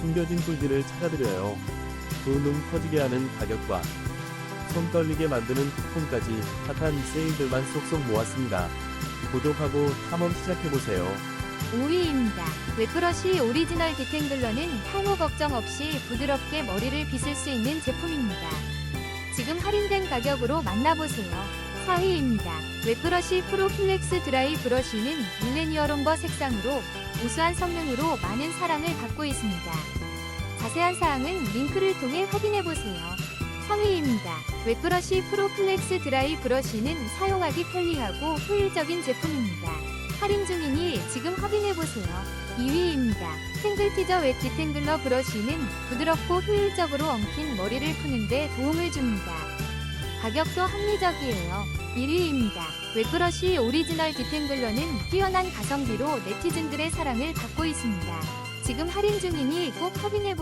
숨겨진 꿀들을 찾아드려요. 두눈 터지게 하는 가격과 손 떨리게 만드는 쿠폰까지 핫한 세일들만 쏙쏙 모았습니다. 구독하고 탐험 시작해보세요. 5위입니다. 웹브러쉬 오리지널 디탱글러는 탈모 걱정 없이 부드럽게 머리를 빗을 수 있는 제품입니다. 지금 할인된 가격으로 만나보세요. 4위입니다. 웹브러쉬 프로 필렉스 드라이 브러쉬는 밀레니얼 옴버 색상으로 우수한 성능으로 많은 사랑을 받고 있습니다. 자세한 사항은 링크를 통해 확인해 보세요. 3위입니다. 웹브러쉬 프로 플렉스 드라이 브러쉬는 사용하기 편리하고 효율적인 제품입니다. 할인 중이니 지금 확인해 보세요. 2위입니다. 탱글 티저 웹 디탱글러 브러쉬는 부드럽고 효율적으로 엉킨 머리를 푸는데 도움을 줍니다. 가격도 합리적이에요. 1위입니다. 웹브러쉬 오리지널 디탱글러는 뛰어난 가성비로 네티즌들의 사랑을 받고 있습니다. 지금 할인 중이니 꼭 확인해